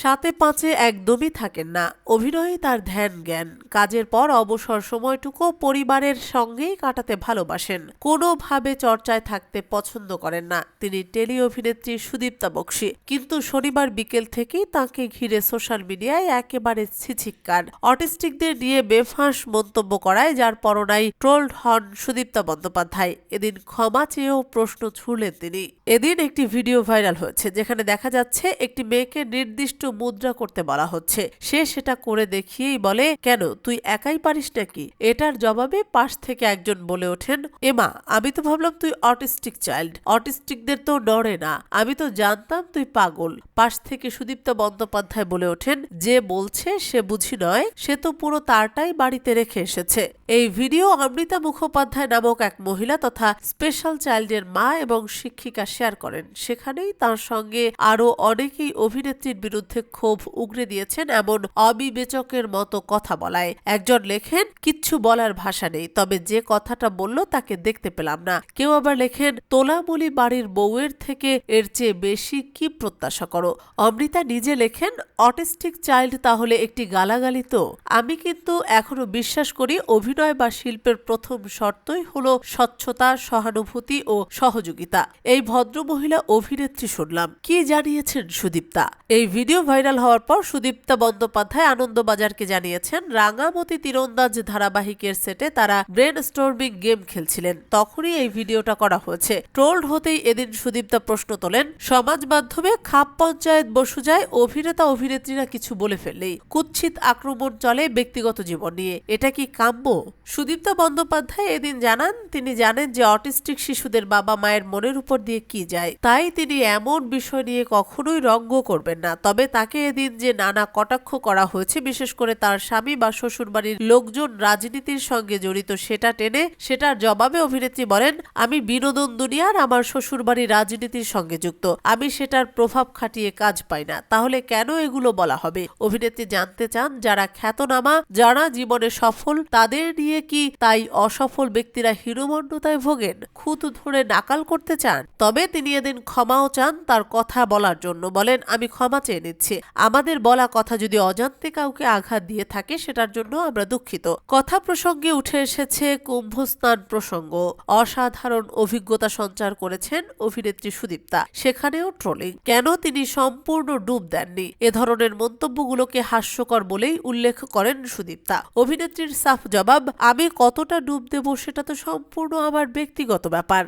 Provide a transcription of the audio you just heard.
সাতে পাঁচে একদমই থাকেন না। অভিনয়ে তার ধ্যান, জ্ঞান। কাজের পর অবসর সময়টুকু পরিবারের সঙ্গেই কাটাতে ভালোবাসেন। কোনোভাবে চর্চায় থাকতে পছন্দ করেন না। তিনি টেলি অভিনেত্রী সুদীপ্তা বক্সি। কিন্তু শনিবার বিকেল থেকেই তাকে ঘিরে সোশ্যাল মিডিয়ায় একেবারে ছিছিক্কার। অটিস্টিকদের নিয়ে বেফাঁস মন্তব্য করায়, যার পরনাই ট্রোলড হন সুদীপ্তা বন্দ্যোপাধ্যায়। এদিন ক্ষমা চেয়েও প্রশ্ন ছুড়লেন তিনি। এদিন একটি ভিডিও ভাইরাল হয়েছে, যেখানে দেখা যাচ্ছে একটি মেয়েকে নির্দিষ্ট মুদ্রা করতে বলা হচ্ছে। সে সেটা করে দেখিয়েই বলে, কেন, তুই একাই পারিস নাকি? এটার জবাবে পাশ থেকে একজন বলে ওঠেন, এমা, আমি তো ভাবলাম তুই অটিস্টিক চাইল্ড। অটিস্টিকদের তো নড়ে না। আমি তো জানতাম তুই পাগল। পাশ থেকে সুদীপ্তা বন্দ্যোপাধ্যায় বলে ওঠেন, যে বলছে সে বুঝি নয়। সে তো পুরো তারটাই বাড়িতে রেখে এসেছে। এই ভিডিও অমৃতা মুখোপাধ্যায় নামক এক মহিলা তথা স্পেশাল চাইল্ডের মা এবং শিক্ষিকা শেয়ার করেন। সেখানেই তার সঙ্গে আরও অনেকেই অভিনেত্রীর বিরুদ্ধে ক্ষোভ উগরে দিয়েছেন এমন অবিবেচকের মতো কথা বলায়। একজন লেখেন, কিচ্ছু বলার ভাষা নেই, তবে যে কথাটা বলল তাকে দেখতে পেলাম না। কেউ আবার লেখেন, তোলামুলি বাড়ির বউয়ের থেকে এর চেয়ে বেশি কি প্রত্যাশা করো? অমৃতা নিজে লেখেন, অটিস্টিক চাইল্ড তাহলে একটি গালাগালি তো? আমি কিন্তু এখনও বিশ্বাস করি অভিনয় বা শিল্পের প্রথম শর্তই হলো স্বচ্ছতা, সহানুভূতি ও সহযোগিতা। এই ভদ্রমহিলা অভিনেত্রী শুনলাম। কি জানিয়েছেন সুদীপ্তা? এই ভিডিও ভাইরাল হওয়ার পর সুদীপ্তা বন্দ্যোপাধ্যায় আনন্দবাজারকে জানিয়েছেন, রাঙামতি তীরন্দাজ ধারাবাহিকের সেটে তারা ব্রেন স্টর্মিং গেম খেলছিলেন। তখনই এই ভিডিওটা করা হয়েছে। ট্রোল্ড হতেই এদিন সুদীপ্তা প্রশ্ন তোলেন, সমাজ মাধ্যমে খাপ পঞ্চায়েত বসু যায়, অভিনেতা অভিনেত্রীরা কিছু বলে ফেললেই কুৎসিত আক্রমণ চলে ব্যক্তিগত জীবন নিয়ে। এটা কি কাম্য? সুদীপ্তা বন্দ্যোপাধ্যায় এদিন জানান, তিনি জানেন যে অটিস্টিক শিশুদের বাবা মায়ের মনের উপর দিয়ে কি যায়। তাই তিনি এমন বিষয় নিয়ে কখনোই রঙ্গ করবেন না। তবে তাকে এদিন যে নানা কটাক্ষ করা হয়েছে, বিশেষ করে তার স্বামী বা শ্বশুরবাড়ির লোকজন রাজনীতির সঙ্গে জড়িত, সেটা টেনে সেটার জবাবে অভিনেত্রী বলেন, আমি বিনোদন দুনিয়ার, আমার শ্বশুরবাড়ির রাজনীতির সঙ্গে যুক্ত। আমি সেটার প্রভাব খাটিয়ে কাজ পাই না। তাহলে কেন এগুলো বলা হবে? অভিনেত্রী জানতে চান, যারা খ্যাতনামা, যারা জীবনে সফল, তাদের নিয়ে কি তাই অসফল ব্যক্তিরা হিরোমণ্ডতায় ভোগেন, খুঁত ধরে নাকাল করতে চান? তবে তিনি এদিন ক্ষমাও চান তার কথা বলার জন্য। বলেন, আমি ক্ষমা চেয়ে নিচ্ছি। আমাদের বলা কথা যদি অজান্তে কাউকে আঘাত দিয়ে থাকে, সেটার জন্য আমরা দুঃখিত। কথা প্রসঙ্গে উঠে এসেছে কুম্ভ স্নান প্রসঙ্গ। অসাধারণ অভিজ্ঞতা সঞ্চার করেছেন অভিনেত্রী সুদীপ্তা। সেখানেও ট্রোলিং। কেন তিনি সম্পূর্ণ ডুব দেননি? এ ধরনের মন্তব্যগুলোকে হাস্যকর বলেই উল্লেখ করেন সুদীপ্তা। অভিনেত্রীর সাফ জবাব আমি কতটা ডুব দেবো সেটা তো সম্পূর্ণ আমার ব্যক্তিগত ব্যাপার।